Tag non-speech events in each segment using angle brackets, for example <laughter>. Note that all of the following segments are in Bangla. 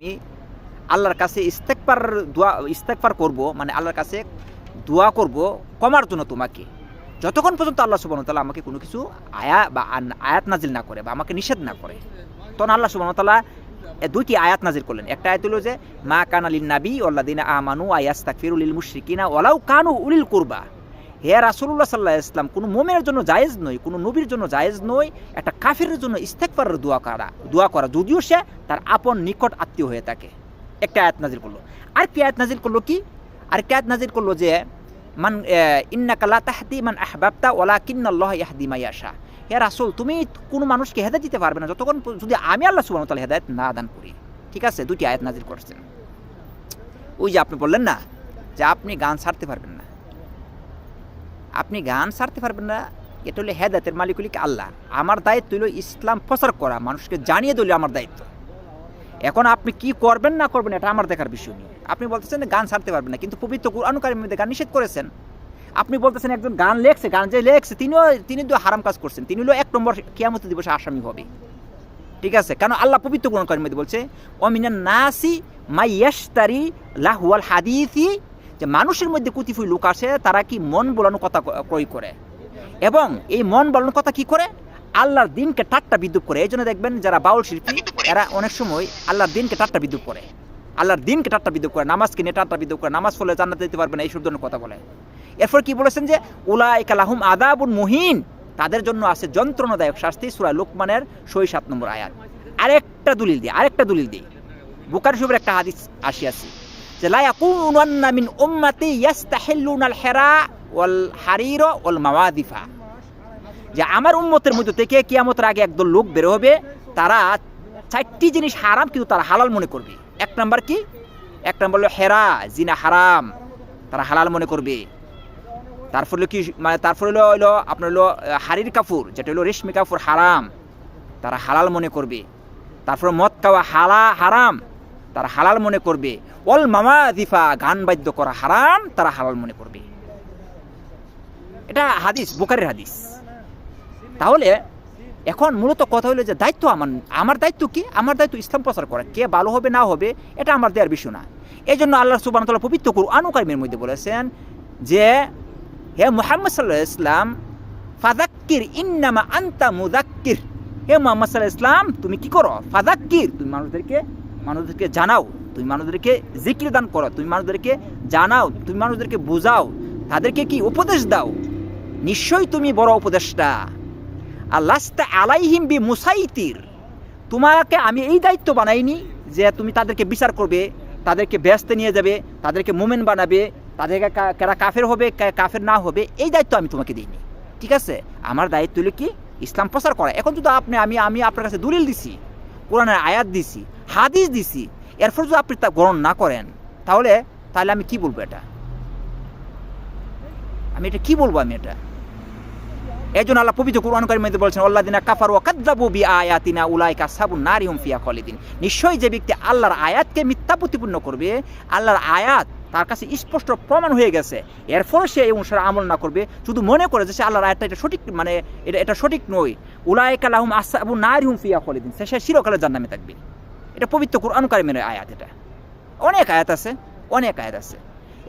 আমি আল্লাহর কাছে ইস্তেকবার দোয়া, ইস্তেকবার করব মানে আল্লাহর কাছে দোয়া করব কমার জন্য তোমাকে। যতক্ষণ পর্যন্ত আল্লাহ সুবহানাহু তালা আমাকে কোনো কিছু আয়া বা আয়াত নাজিল না করে বা আমাকে নিষেধ না করে, তখন আল্লাহ সুবহানাহু ওয়া তাআলা দুইটি আয়াত নাজির করলেন। একটা আয়াত হলো যে, মা কানা লিন নাবী ওয়াল্লাযিনা আমানু আয়াস্তাগফিরু লিল মুশরিকিনা ওলাউ কানু উলিল কুরবা। হে রাসূলুল্লাহ সাল্লাল্লাহু আলাইহি ইসলাম কোনো মুমিনের জন্য জায়েজ নয়, কোনো নবীর জন্য জায়েজ নয়, একটা কাফিরের জন্য ইস্তেগফারের দোয়া করা দোয়া করা। যদিও সে তার আপন নিকট আত্মীয় হয়ে থাকে। একটা আয়াত নাজিল করল। আর কি আয়াত নাজিল করল কি? আর কি আয়াত নাজিল করল যে, মান ইন্নাকা লা তাহদি মান আহবাবতা ওয়ালাকিন্নাল্লাহ ইয়াহদি মা ইয়াশা। হে রাসূল, তুমি কোনো মানুষকে হেদায়েত দিতে পারবে না। যতক্ষণ যদি আমি আল্লাহ সুবহানাহু ওয়া তাআলা হেদায়েত না দান করি। ঠিক আছে? দুটি আয়াত নাজির করছেন। ওই যে আপনি বললেন না যে, আপনি গান ছাড়তে পারবেন না। আপনি গান সারতে পারবেন না, এটা হলো হেদায়তের মালিক হলি আল্লাহ। আমার দায়িত্ব হলো ইসলাম প্রচার করা, মানুষকে জানিয়ে দিলে আমার দায়িত্ব। এখন আপনি কি করবেন না করবেন, এটা আমার দেখার বিষয় নেই আপনি বলতেছেন গান ছাড়তে পারবেন না, কিন্তু পবিত্র কুরআনুকারীর মধ্যে গান নিষেধ করেছেন। আপনি বলতেছেন একজন গান লেখছে, গান যে লেখছে তিনিও তিনি তো হারাম কাজ করছেন, তিনি হলো এক নম্বর কিয়ামত দিবসে আসামি হবে। ঠিক আছে? কেন আল্লাহ পবিত্র কুরআনুকারীর মধ্যে বলছে অমিনান নাসি মাইয়াশতারি লাহুয়াল হাদিসি যে মানুষের মধ্যে কুতিফুই লোক আছে তারা কি মন বলানো কথা ক্রয় করে? এবং এই মন বলানোর কথা কি করে? আল্লাহর দিনকে টাট্টা বিদ্যুৎ করে। এই জন্য দেখবেন যারা বাউল শিল্পী এরা অনেক সময় আল্লাহর দিনকে টাট্টা বিদ্যুৎ করে। আল্লাহর দিনকে টাট্টা বিদ্যুৎ করে। নামাজকে নিয়ে টাট্টা বিদ্যুৎ করে। নামাজ ফলে জান্নাতে দিতে পারবে না এইসব ধরনের কথা বলে। এরপর কি বলেছেন যে উলাই কালাহুম আদাবুন মুহিন। তাদের জন্য আছে যন্ত্রণাদায়ক শাস্তি সুরা লোকমানের সই সাত নম্বর আয়াত। আরেকটা দলিল দিই আরেকটা দলিল দিই। বুকার শরীফের একটা হাদিস আসিয়াছি। যে লা ইয়াকুনান্না মিন উম্মতি ইয়াস্তাহিল্লুনাল হেরা ওয়াল হারির ওয়াল মাওয়াদিফা। যে আমার উম্মতের মধ্যে থেকে কিয়ামতের আগে একদল লোক বের হবে, তারা চারটি জিনিস হারাম কিন্তু তারা হালাল মনে করবে। এক নাম্বার কি? এক নাম্বার হলো হেরা, জিনা হারাম, তারা হালাল মনে করবে। তারপর হলো কি? মানে তারপর হলো হলো আপনার হলো হারির কাপড় যেটা হলো রেশমি কাপড় হারাম, তারা হালাল মনে করবে। তারপর মদ খাওয়া হালা, হারাম তারা হালাল মনে করবে। অল মামা দিফা গান বাদ্য করা হারাম, তারা হালাল মনে করবে। এটা হাদিস বুকারের হাদিস। তাহলে এখন মূলত কথা হলো যে দায়িত্ব আমার আমার দায়িত্ব কি? আমার দায়িত্ব ইসলাম প্রচার করা। কে ভালো হবে, না হবে, এটা আমার দেওয়ার বিষয় না। এই জন্য আল্লাহ সুবাহ তাল্লাহ পবিত্র করু আনুকারমের মধ্যে বলেছেন যে, হে মোহাম্মদ সাল্লাহ ইসলাম ফাদাক্কির ইন্নামা আন্তা মুদাক্কির হে মোহাম্মদ সাল্লাহ ইসলাম তুমি কি করো? ফাদাক্কির তুমি মানুষদেরকে মানুষদেরকে জানাও, তুমি মানুষদেরকে জিকির দান করো, তুমি মানুষদেরকে জানাও, তুমি মানুষদেরকে বোঝাও, তাদেরকে কি উপদেশ দাও? নিশ্চয়ই তুমি বড় উপদেশটা আল্লাহস্তা আলাইহিম বি মুসাইতির। তোমাকে আমি এই দায়িত্ব বানাইনি যে তুমি তাদেরকে বিচার করবে, তাদেরকে ব্যস্ত নিয়ে যাবে, তাদেরকে মোমেন বানাবে, তাদেরকে কারা কাফের হবে কাফের না হবে, এই দায়িত্ব আমি তোমাকে দিইনি। ঠিক আছে? আমার দায়িত্ব হলো কি? ইসলাম প্রচার করা। এখন যদি আপনি, আমি আমি আপনার কাছে দলিল দিছি কোরআনের আয়াত দিছি, হাদিস দিছি, এরপর যদি আপনি তা গ্রহণ না করেন, তাহলে তাহলে আমি কি বলব এটা? আমি এটা কি বলব আমি এটা? এই জন্য আল্লাহ পবিত্র কুরআনকারীর মধ্যে বলছেন আল্লাহ দিনা কাফার ও কাদ্দাবু বি আয়াতিনা উলাইকা সাবুন নারিহুম ফিয়া খলিদিন। নিশ্চয়ই যে ব্যক্তি আল্লাহর আয়াতকে মিথ্যা প্রতিপূর্ণ করবে, আল্লাহর আয়াত তার কাছে স্পষ্ট প্রমাণ হয়ে গেছে। এর ফলে সে এই অনুসারে আমল না করবে, শুধু মনে করে যে সে আল্লাহর আয়াতটা এটা সঠিক মানে এটা এটা সঠিক নয়। উলাইকা লাহুম আসাবু নারিহুম ফিয়া খালিদিন, সে সে চিরকালে জান্নামে থাকবে। এটা পবিত্র কুরআনকারীমের আয়াত এটা। অনেক আয়াত আছে, অনেক আয়াত আছে।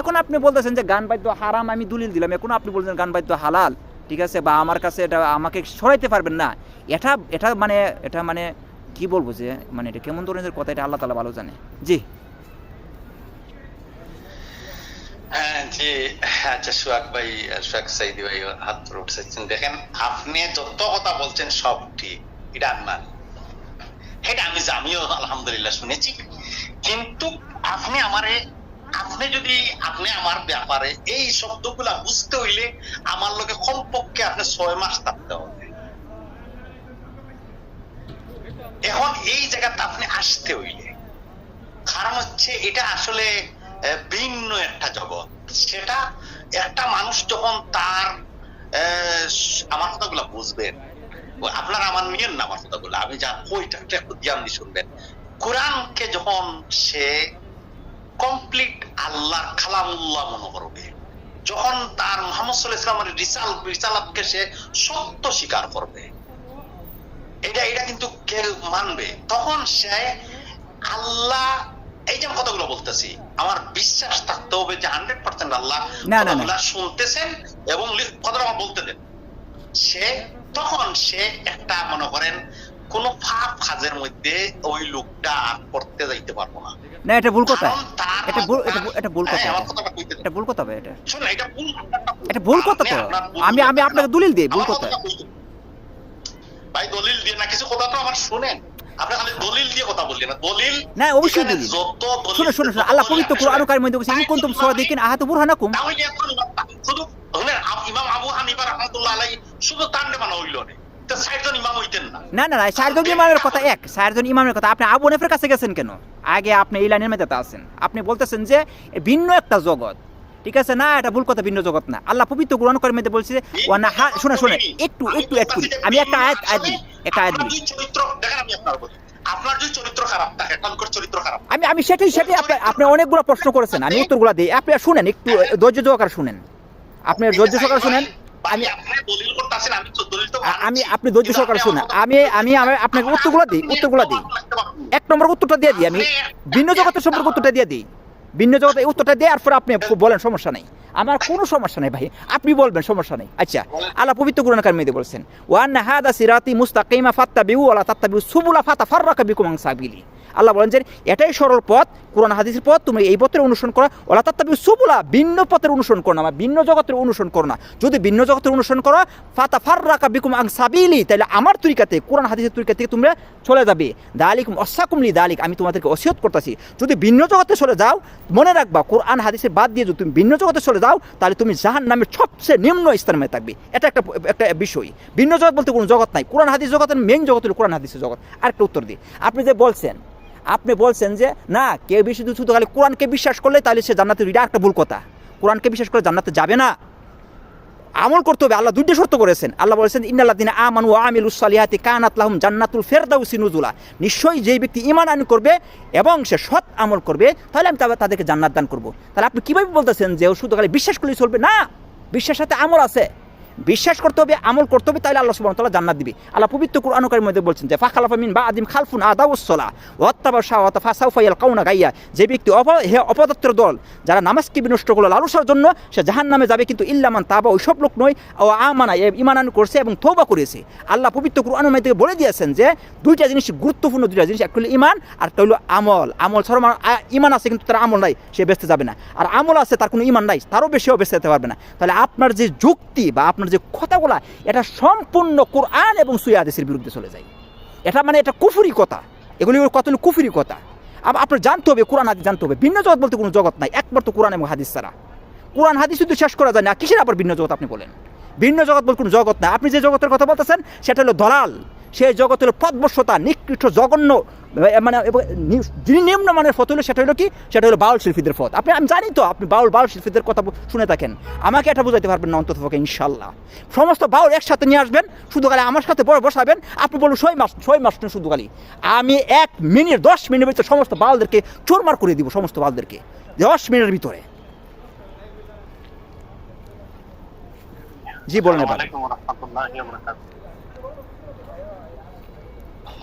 এখন আপনি বলতেছেন যে গান বাদ্য হারাম, আমি দলিল দিলাম। এখন আপনি বলছেন গান বাদ্য হালাল, ঠিক আছে? বা আমার কাছে এটা, আমাকে সরাইতে পারবেন না। এটা এটা মানে এটা মানে কি বলব যে মানে এটা কেমন ধরনের কথা, এটা আল্লাহ তালা ভালো জানে। জি হ্যাঁ, জি আচ্ছা সোহাগ ভাই সোহাগ সাইদি ভাই হাত দেখেন, আপনি যত কথা বলছেন, সব ঠিক। এটা আমি আমিও আলহামদুলিল্লাহ শুনেছি। কিন্তু আপনি আমারে, আপনি যদি, আপনি আমার ব্যাপারে এই শব্দগুলা বুঝতে হইলে আমার লোকে কমপক্ষে আপনি ছয় মাস থাকতে হবে। এখন এই জায়গাতে আপনি আসতে হইলে। কারণ হচ্ছে, এটা আসলে ভিন্ন একটা জগৎ। সেটা একটা মানুষ যখন তার আমার কথাগুলো বুঝবেন। আপনারা আমার নিয়েন না আমার কথাগুলো, আমি যা এটা একটু ধ্যান দিয়ে শুনবেন। কোরআনকে যখন সে কমপ্লিট আল্লাহ খালামুল্লাহ মনে করবে, যখন তার মোহাম্মদ ইসলামের রিসাল, রিসালাতকে সে সত্য স্বীকার করবে, এটা এটা কিন্তু কেউ মানবে। তখন সে আল্লাহ বলতেছি আমার বিশ্বাস থাকতে হবে যে হান্ড্রেড পার্সেন্ট আল্লাহ। কথাগুলা শুনতেছেন এবং কথাটা আমার বলতে দেন। সে তখন সে একটা মনে করেন কোন পাপ কাজের মধ্যে ওই লোকটা করতে যাইতে পারব না। না এটা ভুল কথা। এটা ভুল এটা ভুল- এটা ভুল কথা হ্যাঁ, এটা। ভুল কথা এটা। শুনুন, এটা ভুল এটা ভুল কথা তো। আমি আমি আপনাকে দলিল দিই ভুল কথা। ভাই দলিল দিয়ে না কিছু কথা তো আমার শুনেন। আপনি দলিল দিয়ে কথা বললেন না দলিল না, অবশ্যই দলিল। যত দলিল শুনে শুনে শুনে যত আল্লাহ পবিত্র আসলে- কারিমের মধ্যে বলছে ইন কুনতুম সাদিকিন আহাতু বুরহানাকুম। তাহলে এখন শুধু ইমাম আবু হানিফা রহমতুল্লাহ আলাই শুধু তান্ডে মানা হইল না। তো ষাটজন ইমাম হইতেন না। না না না চারজন ইমামের কথা এক চারজন ইমামের কথা। আপনি আবু কাছে গেছেন কেন? আগে আপনি এই লাইনের মধ্যে আছেন। আপনি বলতেছেন যে ভিন্ন একটা জগৎ। ঠিক আছে? না এটা ভুল কথা ভিন্ন জগৎ না। আল্লাহ পবিত্র কুরআন কারিমের মধ্যে বলছে ওয়ানা হা শুনে শুনে একটু একটু অ্যাড করি। আমি একটা আয়াত আয়াত দিই একটা আয়াত দিই। চরিত্র দেখেন আমি আপনার আপনার যদি চরিত্র খারাপ থাকে টনকর চরিত্র খারাপ আমি আমি সেটাই সেটাই আপনি আপনি অনেকগুলো প্রশ্ন করেছেন। আমি উত্তরগুলো দিই। আপনি শুনেন একটু ধৈর্য সহকারে শুনেন। আপনি ধৈর্য সহকারে শুনেন। আমি আমি। আপনি ধৈর্য সহকারে শুনেন। আমি আমি আমি আপনাকে উত্তরগুলো দিই উত্তরগুলো দিই। এক নম্বর উত্তরটা দিয়ে দিই আমি। ভিন্ন জগতের সম্পর্কে উত্তরটা দিয়ে দিই। ভিন্ন জগতে উত্তরটা দিয়ে আর পরে আপনি বলেন, সমস্যা নেই। আমার কোনো সমস্যা নেই ভাই। আপনি বলবেন, সমস্যা নেই। আচ্ছা আল্লাহ পবিত্র কুরআন কারিমে বলছেন ওয়ান হাদা সিরাতি মুস্তাকিমা ফাত্তাবিউ ওয়ালা তাত্তাবিউ সুবুলা ফাতাফাররাকা বিকুম আন সাবিলি। আল্লাহ বলেন যে, এটাই সরল পথ, কোরআন হাদিসের পথ তুমি এই পথের অনুসরণ করো। ওলা তাত্তাবিউ সুবুলা, ভিন্ন পথের অনুসরণ করো না বা ভিন্ন জগতের অনুসরণ করো না। যদি ভিন্ন জগতের অনুসরণ করো, ফাতাফাররাকা বিকুম আন সাবিলি, তাহলে আমার তরিকাতে কোরআন হাদিসের তরিকা থেকে তোমরা চলে যাবে। দালিকুম অসাকুমলি দালিক, আমি তোমাদেরকে অসিয়ত করতেছি। যদি ভিন্ন জগতে চলে যাও মনে রাখবা, কোরআন হাদিসের বাদ দিয়ে যদি তুমি ভিন্ন জগতে চলে যাও, তাহলে তুমি জাহান নামের সবচেয়ে নিম্ন স্থানে থাকবে। এটা একটা একটা বিষয়। ভিন্ন জগৎ বলতে কোনো জগৎ নাই। কোরআন হাদিস জগতের মেন জগৎ হলো কোরআন হাদিসের জগৎ। আরেকটা উত্তর দিই। আপনি যে বলছেন, আপনি বলছেন যে, না কেউ বেশি শুধু খালি কোরআনকে বিশ্বাস করলে তাহলে সে জান্নাতে এটা একটা ভুল কথা। কোরআনকে বিশ্বাস করে জান্নাতে যাবে না। আমল করতে হবে, আল্লাহ দুইটা শর্ত করেছেন। আল্লাহ বলেছেন ইন্নাল্লাদিন আমান ও আমিল উসালিহাতি কান আতলাহম জান্নাতুল ফেরদাউসি নুজুলা। নিশ্চয়ই যেই ব্যক্তি ইমান আন করবে এবং সে সৎ আমল করবে, তাহলে আমি তাদেরকে জান্নাত দান করব। তাহলে আপনি কীভাবে বলতেছেন যে শুধু খালি বিশ্বাস করলেই চলবে? না, বিশ্বাসের সাথে আমল আছে। বিশ্বাস করতে হবে, আমল করতে হবে তাহলে আল্লাহ ওয়া জান্নাত দিবে। আল্লাহ পবিত্র কুরআনুকারীর মধ্যে বলছেন যে, ফাখালাফা মিন বাদিম খালফুন আদাউস-সালা ওয়াত্তাবা শাওয়াতা ফাসাউফা ইয়ালকাউনা গাইয়া। যে ব্যক্তি অপ, হে অপদত্তের দল, যারা নামাজকে বিনষ্ট করল লালসার জন্য, সে জাহান্নামে যাবে, কিন্তু ইল্লামান তাবা ওইসব লোক নয়, ও আমানা ইমানান করছে এবং তৌবা করেছে। আল্লাহ পবিত্র কুরআনের মধ্যে বলে দিয়েছেন যে, দুইটা জিনিস গুরুত্বপূর্ণ, দুইটা জিনিস একটা ইমান, আর হলো আমল। আমল ছাড়া ইমান আছে, কিন্তু তার আমল নাই, সে বেঁচতে যাবে না। আর আমল আছে, তার কোনো ইমান নাই, তারও বেশিও বেঁচে যেতে পারবে না। তাহলে আপনার যে যুক্তি বা আপনার যে কথাগুলা, এটা সম্পূর্ণ কোরআন এবং সুয়াদেশের বিরুদ্ধে চলে যায়। এটা মানে এটা কুফুরি কথা। এগুলি কত কুফুরি কথা। আবার আপনার জানতে হবে, কোরআন হাদিস জানতে হবে। ভিন্ন জগৎ বলতে কোনো জগৎ নাই, একমাত্র কোরআন এবং হাদিস ছাড়া। কোরআন হাদিস শুধু শেষ করা যায় না, কিসের আবার ভিন্ন জগৎ আপনি বলেন? ভিন্ন জগৎ বলতে কোনো জগৎ নাই। আপনি যে জগতের কথা বলতেছেন, সেটা হলো দলাল। সেই হলো পদবশ্যতা নিকৃষ্ট জঘন্য মানে যিনি নিম্ন মানের পথ হলো, সেটা হলো কি? সেটা হলো বাউল শিল্পীদের পথ। আপনি, আমি জানি তো, আপনি বাউল বাউল শিল্পীদের কথা শুনে থাকেন। আমাকে এটা বুঝাইতে পারবেন না, অন্তত ইনশাল্লাহ সমস্ত বাউল একসাথে নিয়ে আসবেন শুধু খালি আমার সাথে বড় বসাবেন, আপনি বলুন ছয় মাস ছয় মাস শুধু খালি আমি এক মিনিট, দশ মিনিটের ভিতরে সমস্ত বাউলদেরকে চোরমার করে দিব, সমস্ত বাউলদেরকে। দশ মিনিটের ভিতরে। জি, বলেন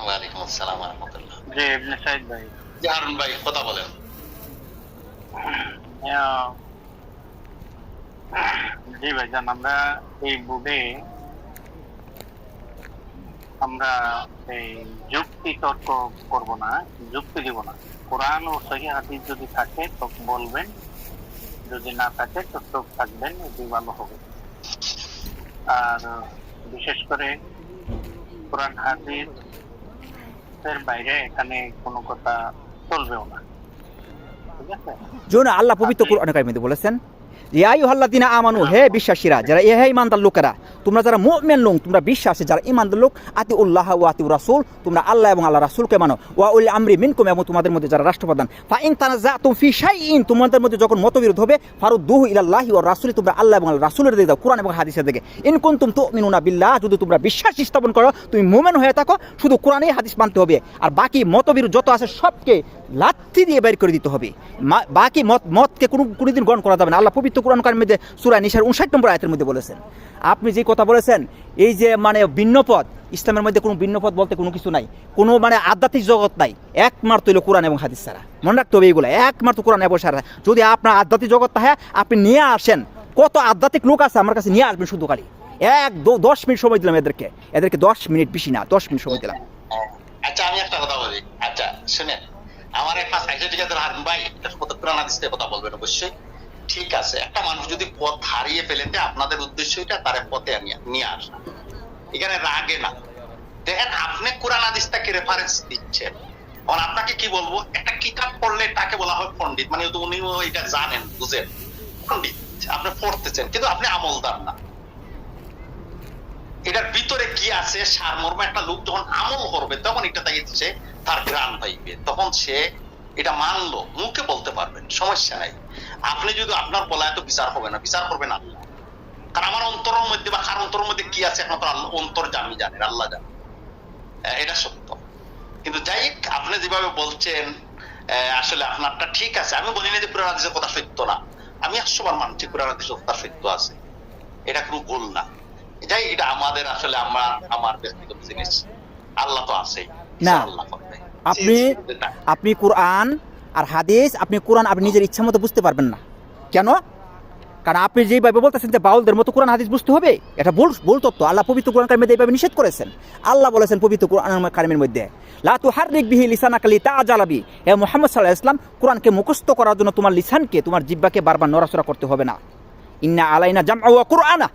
ওয়ালাইকুম আসসালাম রাহমাতুল্লাহ। জি ইবনে সাইদ ভাই। জি হারুন ভাই কথা বলেন। জি ভাইজান আমরা এই বোর্ডে আমরা এই যুক্তি তর্ক করব না যুক্তি দিব না। কোরআন ও সহি হাদিস যদি থাকে তো বলবেন। যদি না থাকে তো চোখ থাকবেন এটি ভালো হবে। আর বিশেষ করে কোরআন হাদিস বাইরে এখানে কোনো কথা চলবেও না। ঠিক আছে? জোন আল্লাহ পবিত্র কোরআন কারিমে বলেছেন আমানু, হে বিশ্বাসীরা, যারা এ, হে ইমানদার লোকেরা, তোমরা যারা মুমিন লোক, তোমরা বিশ্বাসী, যারা ইমানদার লোক আতি উল্লাহ ওয়া আতি রাসূল, তোমরা আল্লাহ এবং আল্লাহ রাসূলকে মানো। ওয়া উল আমরি মিনকুম, এবং তোমাদের মধ্যে যারা রাষ্ট্রপ্রধান। ফা ইন তানাজাতুম ফি শাইইন, তোমাদের মধ্যে যখন মতবিরোধ হবে, ফারুদ্দুহু ইলাল্লাহি ওয়া রাসূলি, তোমরা আল্লাহ এবং আল্লাহ রাসূলের দিকে কোরআন এবং হাদিসের দিকে। ইন কুনতুম তুমিনুনা বিল্লাহ, যদি তোমরা বিশ্বাস স্থাপন করো, তুমি মুমিন হয়ে থাকো, শুধু কোরআনেই হাদিস মানতে হবে। আর বাকি মতবিরোধ যত আছে, সবকে লাথি দিয়ে বের করে দিতে হবে। বাকি মত, মতকে কোনো, কোনোদিন গ্রহণ করা যাবে না। আল্লাহ পবিত্র কোরআন কারিমের মধ্যে সূরা নিসার 59 নম্বর আয়াতের মধ্যে বলেছেন। আপনি যে কথা বলেছেন, এই যে মানে ভিন্ন পথ ইসলামের মধ্যে কোনো ভিন্ন পথ বলতে কোনো কিছু নাই, কোনো মানে আধ্যাত্মিক জগৎ নাই, একমাত্র হইল কোরআন এবং হাদিস ছাড়া। মনে রাখতে হবে এইগুলো একমাত্র কোরআন এবং সারা যদি আপনার আধ্যাত্মিক জগৎ হ্যাঁ আপনি নিয়ে আসেন, কত আধ্যাত্মিক লোক আছে আমার কাছে নিয়ে আসবেন শুধু খালি। এক দশ মিনিট সময় দিলাম এদেরকে এদেরকে দশ মিনিট বেশি না, দশ মিনিট সময় দিলাম। আচ্ছা আমি একটা কথা বলি। আচ্ছা শুনেন, আমার একটা সাইজে ঠিক আছে হারুন ভাই কথা বলবেন অবশ্যই। ঠিক আছে, একটা মানুষ যদি পথ হারিয়ে ফেলেতে আপনাদের উদ্দেশ্য এটা, তার পথে নিয়ে আসা। এখানে রাগে না। দেখেন, আপনি কোরআন হাদিসটাকে রেফারেন্স দিচ্ছেন? এখন আপনাকে কি বলব? একটা কিতাব পড়লে তাকে বলা হয় পণ্ডিত। মানে তো উনিও এটা জানেন, বুঝেন। পণ্ডিত। আপনি পড়তেছেন, কিন্তু আপনি আমলদার না। এটার ভিতরে কি আছে? সারমর্ম। একটা লোক যখন আমল করবে, তখন এটা তাই সে তার গ্রাণ পাইবে। তখন সে এটা মানলো, মুখে বলতে পারবেন সমস্যা নাই। আপনি যদি আপনার বলা এত বিচার হবে না বিচার করবেন আল্লাহ কারণ আমার অন্তরের মধ্যে বা কার অন্তরের মধ্যে কি আছে একমাত্র আল্লাহ অন্তর জানি জানেন আল্লাহ জানেন এটা সত্য কিন্তু যাই আপনি যেভাবে বলছেন আসলে আপনারটা ঠিক আছে আমি বলি না যে পুরান হাদিসের কথা সত্য না আমি একশো বার মানছি পুরান হাদিসের কথা সত্য আছে এটা কোনো ভুল না যাই এটা আমাদের আসলে আমার আমার ব্যক্তিগত জিনিস আল্লাহ তো আছেই না। আল্লাহ করবে আপনি আপনি কোরআন আর হাদিস আপনি কোরআন আপনি নিজের ইচ্ছা মতো বুঝতে পারবেন না। কেন? কারণ আপনি যেভাবে বলতেছেন যে বাউলদের মতো কোরআন হাদিস বুঝতে হবে, এটা ভুল ভুল তত্ত্ব। আল্লাহ পবিত্র কোরআন কারিমের এইভাবে নিষেধ করেছেন। আল্লাহ বলেছেন পবিত্র কোরআন কারিমের মধ্যে, লা তুহাররিক বিহি লিসানাকালি তাআজালাবি হে মুহাম্মদ সাল্লাল্লাহু আলাইহি ইসলাম কোরআনকে মুখস্থ করার জন্য তোমার লিসানকে, তোমার জিহ্বাকে বারবার নড়াচড়া করতে হবে না। ইন্না আলাইনা ওয়া কুরআনা।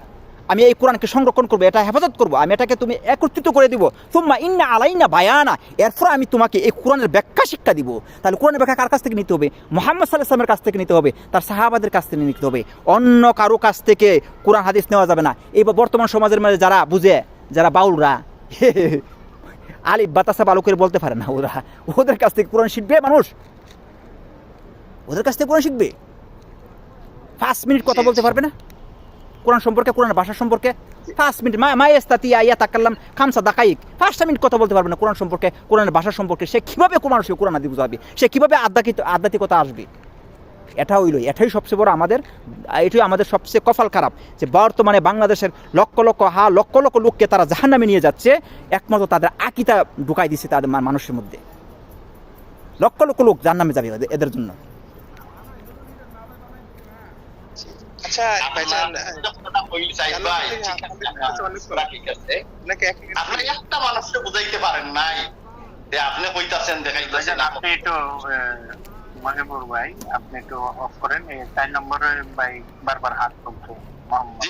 আমি এই কোরআনকে সংরক্ষণ করব, এটা হেফাজত করব, আমি এটাকে তুমি একত্রিত করে দিব। তুম্মা ইন্না আলাইনা বায়ানা, এরপর আমি তোমাকে এই কোরআনের ব্যাখ্যা শিক্ষা দিব। তাহলে কোরআনের ব্যাখ্যা কার কাছ থেকে নিতে হবে? মোহাম্মদ সাল্লাহ সাল্লামের কাছ থেকে নিতে হবে, তার সাহাবাদের কাছ থেকে নিতে হবে। অন্য কারও কাছ থেকে কোরআন, হাদিস নেওয়া যাবে না। এই বর্তমান সমাজের মধ্যে যারা বুঝে, যারা বাউলরা, <laughs> আলিফ বাতাসা বালু করে বলতে পারে না ওরা। ওদের কাছ থেকে কোরআন শিখবে মানুষ? ওদের কাছ থেকে কোরআন শিখবে? পাঁচ মিনিট কথা বলতে পারবে না? কোরআন সম্পর্কে কোরআন ভাষা সম্পর্কে। পাঁচ মিনিট মা মায়েস্তাতি আইয়া তাকাল্লাম, খামসা দাকাইক। পাঁচটা মিনিট কথা বলতে পারবে না কোরআন সম্পর্কে, কোরআনের ভাষা সম্পর্কে। সে কীভাবে মানুষকে কোরআন আদি বুঝাবে? সে কীভাবে আধ্যাত্মিক, আধ্যাত্মিকতা আসবে? এটা হইল, এটাই সবচেয়ে বড় আমাদের, এটাই আমাদের সবচেয়ে কফাল খারাপ। যে বর্তমানে বাংলাদেশের লক্ষ লক্ষ, হা, লক্ষ লক্ষ লোককে তারা জাহান্নামে নিয়ে যাচ্ছে, একমাত্র তাদের আকিতা ঢুকাই দিচ্ছে তাদের মানুষের মধ্যে। লক্ষ লক্ষ লোক জাহান্নামে যাবে এদের জন্য। আচ্ছা ভাইজান আপনি একটা মানুষকে বুঝাইতে পারেন নাই যে আপনি কইতাছেন দেখাইতেছেন ভাইজান আপনি একটু মহিবুর ভাই আপনি একটু অফ করেন এই চার নম্বরে ভাই বারবার হাত তুলছে মোহাম্মদ